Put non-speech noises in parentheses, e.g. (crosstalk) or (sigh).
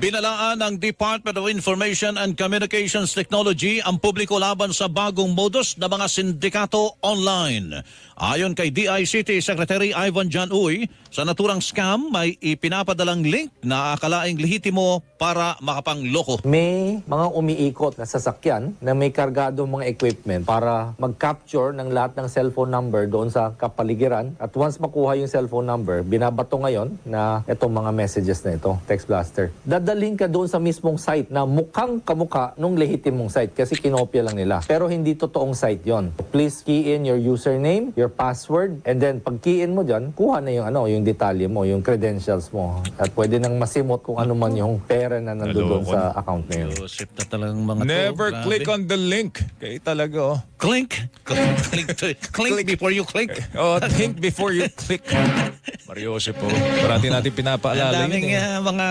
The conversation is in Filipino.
Binalaan ng Department of Information and Communications Technology ang publiko laban sa bagong modus ng mga sindikato online. Ayon kay DICT Secretary Ivan John Uy, sa naturang scam may ipinapadalang link na akalaing lehitimo para makapangloko. May mga umiikot na sasakyan na may kargado mga equipment para mag-capture ng lahat ng cellphone number doon sa kapaligiran. At once makuha yung cellphone number, binabato ngayon na itong mga messages na ito, text blaster. Dadaling ka doon sa mismong site na mukhang kamuka nung lehitimong site kasi kinopya lang nila. Pero hindi totoong site yon. Please key in your username, your password, and then pag key in mo dyan, kuha na yung ano, yung detalye mo, yung credentials mo. At pwede nang masimot kung ano man yung pera na nandoon sa account na yun. Joseph na talagang mga. Never click on the link. Kaya talaga, oh. Clink. Clink, clink, (laughs) clink before you click. Oh, think before you click. (laughs) Mario Jose po. Parati natin Ang pinapaalala yun daming eh. ah, mga